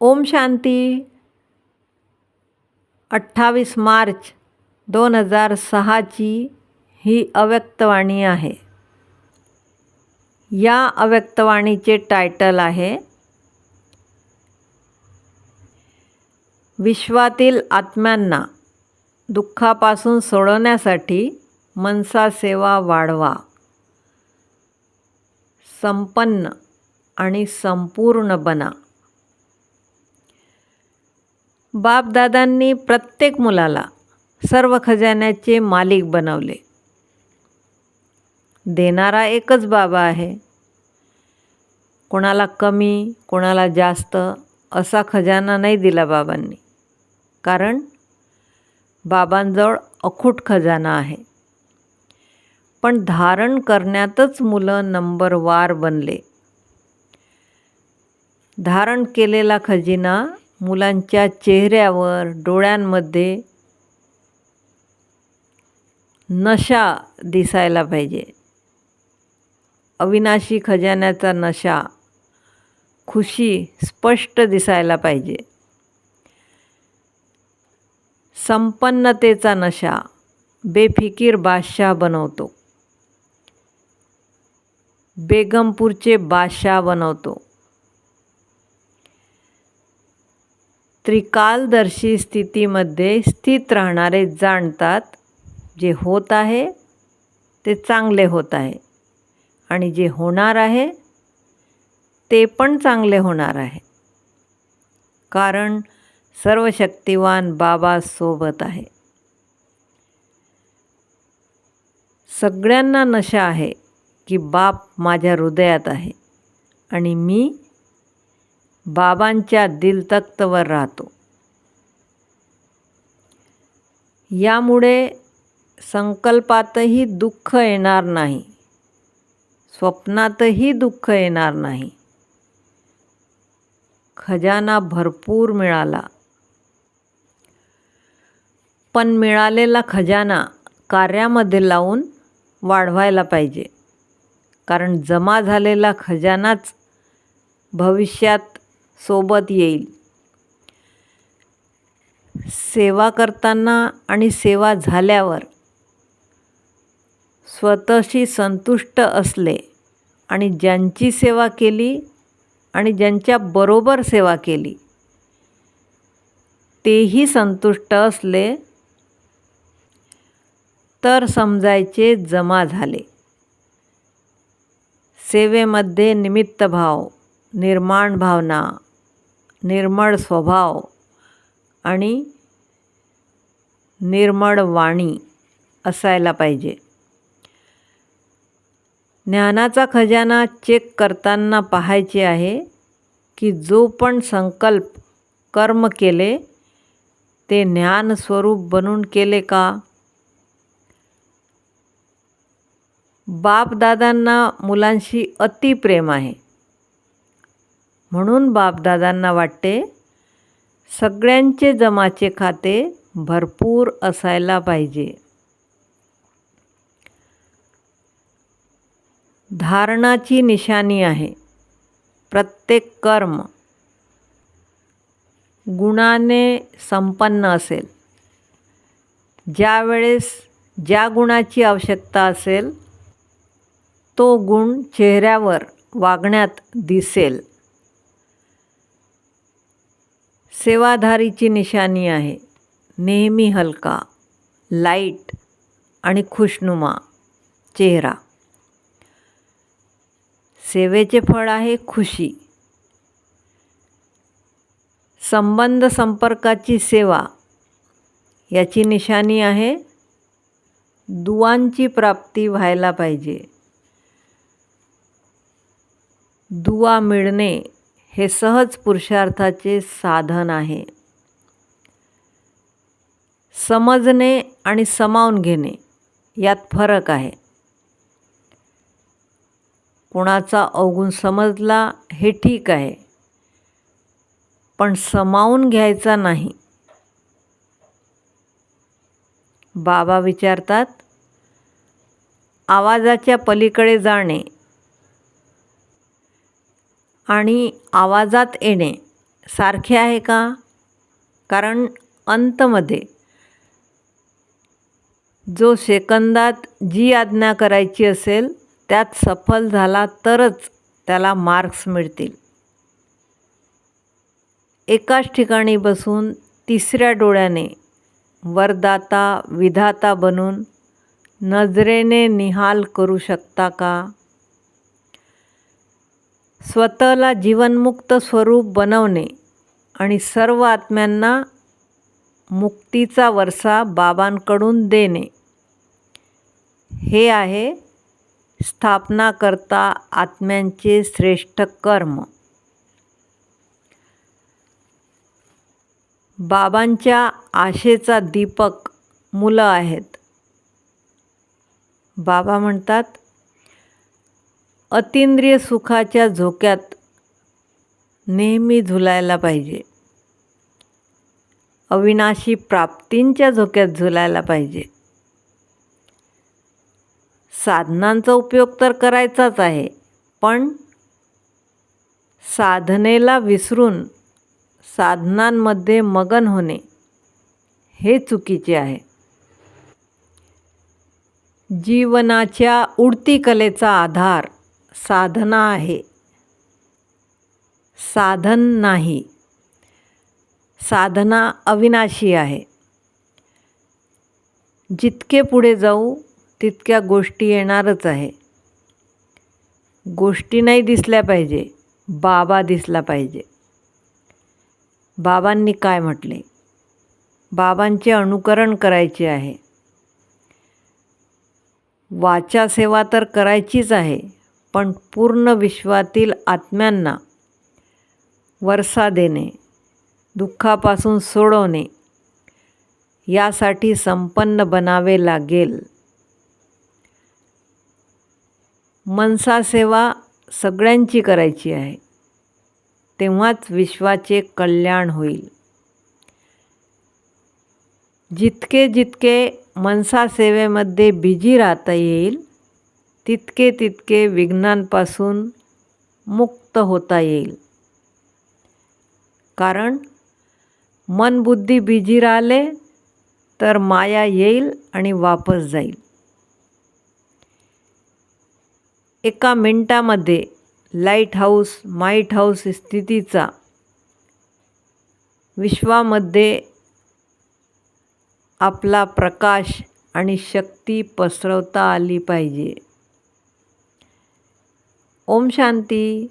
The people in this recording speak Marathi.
ओम शांती. अठ्ठावीस मार्च दोन हजार सहाची ही अव्यक्तवाणी आहे. या अव्यक्तवाणीचे टायटल आहे विश्वातील आत्म्यांना दुःखापासून सोडवण्यासाठी मनसा सेवा वाढवा. संपन्न आणि संपूर्ण बना. बापदादांनी प्रत्येक मुलाला सर्व खजान्याचे मालिक बनवले. देणारा एकच बाबा आहे. कोणाला कमी कोणाला जास्त असा खजाना नाही दिला बाबांनी. कारण बाबांजवळ अखूट खजाना आहे. पण धारण करण्यातच मुलं नंबर वार बनले. धारण केलेला खजिना मुलांच्या चेहऱ्यावर डोळ्यांमध्ये नशा दिसायला पाहिजे. अविनाशी खजान्याचा नशा खुशी स्पष्ट दिसायला पाहिजे. संपन्नतेचा नशा बेफिकीर बादशाह बनवतो. बेगमपूरचे बादशाह बनवतो. त्रिकालदर्शी स्थितीमध्ये स्थित राहणारे जाणतात जे होत आहे ते चांगले होत आहे. आणि जे होणार आहे ते पण चांगले होणार आहे. कारण सर्व शक्तिवान बाबा सोबत आहे. सगळ्यांना नशा आहे की बाप माझ्या हृदयात आहे आणि मी बाबांच्या दिलतख्तवर राहतो. यामुळे संकल्पातही दुःख येणार नाही. स्वप्नातही दुःख येणार नाही. खजाना भरपूर मिळाला. पण मिळालेला खजाना कार्यामध्ये लावून वाढवायला पाहिजे. कारण जमा झालेला खजानाच भविष्यात सोबत येईल. सेवा करताना आणि सेवा झाल्यावर स्वतःशी संतुष्ट असले आणि ज्यांची सेवा केली आणि ज्यांच्या बरोबर सेवा केली तेही संतुष्ट असले तर समजायचे जमा झाले. सेवेमध्ये निमित्तभाव निर्माण भावना निर्मळ स्वभाव आणि निर्मळ वाणी असायला पाहिजे. ज्ञानाचा खजाना चेक करताना पाहायचे आहे की जो पण संकल्प कर्म केले ते ज्ञानस्वरूप बनून केले का? बापदादांना मुलांशी अतिप्रेम आहे. म्हणून बापदादांना वाटते सगळ्यांचे जमाचे खाते भरपूर असायला पाहिजे. धारणाची निशाणी आहे. प्रत्येक कर्म गुणाने संपन्न असेल. ज्यावेळेस ज्या गुणाची आवश्यकता असेल तो गुण चेहऱ्यावर वागण्यात दिसेल. सेवाधारीची निशाणी आहे. नेहमी हलका लाइट आणि खुशनुमा चेहरा. सेवेचे फळ आहे खुशी. संबंध संपर्काची सेवा याची निशाणी आहे. दुवांची प्राप्ती व्हायला पाहिजे. दुवा मिळणे हे सहज पुरुषार्थाचे साधन आहे. समजणे आणि समावून घेणे यात फरक आहे. कुणाचा अवगुण समजला हे ठीक आहे. पण समावून घ्यायचा नाही. बाबा विचारतात आवाजाच्या पलीकडे जाणे आणि आवाजात येणे सारखे आहे का? कारण अंतमध्ये जो सेकंदात जी आज्ञा करायची असेल त्यात सफल झाला तरच त्याला मार्क्स मिळतील. एकाच ठिकाणी बसून तिसऱ्या डोळ्याने वरदाता विधाता बनून नजरेने निहाल करू शकता का? स्वतःला जीवनमुक्त स्वरूप बनवणे आणि सर्व आत्म्यांना मुक्तीचा वरसा बाबांकडून देणे. हे आहे स्थापना करता आत्म्यांचे श्रेष्ठ कर्म. बाबांच्या आशेचा दीपक मुलं आहेत. बाबा म्हणतात अतिंद्रिय सुखाच्या झोक्यात नेहमी झुलायला पाहिजे. अविनाशी प्राप्तींच्या झोक्यात झुलायला पाहिजे. साधनांचा उपयोग तर करायचाच आहे पण साधनेला विसरून साधनांमध्ये मगन होणे हे चुकीचे आहे. जीवनाच्या उडती कलेचा आधार साधना आहे. साधन नाही. साधना अविनाशी आहे. जितके पुढे जाऊ तितक्या गोष्टी येणारच आहे. गोष्टी नाही दिसल्या पाहिजे बाबा दिसला पाहिजे. बाबांनी काय म्हटले? बाबांचे अनुकरण करायचे आहे. वाचा सेवा तर करायचीच आहे. पण पूर्ण विश्वातील आत्म्यांना वरसा देणे दुःखापासून सोडवणे यासाठी संपन्न बनावे लागेल. मनसा सेवा सगळ्यांची करायची आहे. तेव्हाच विश्वाचे कल्याण होईल. जितके जितके मनसा सेवेमध्ये बिझी राहता येईल तितके तितके विघ्नांपासून मुक्त होता येईल. कारण मन बुद्धी बिजी राहिले तर माया येईल आणि वापस जाईल. एका मिनटामध्ये लाइट हाऊस माईट हाऊस स्थितीचा विश्वामध्ये आपला प्रकाश आणि शक्ती पसरवता आली पाहिजे. ओम शांती.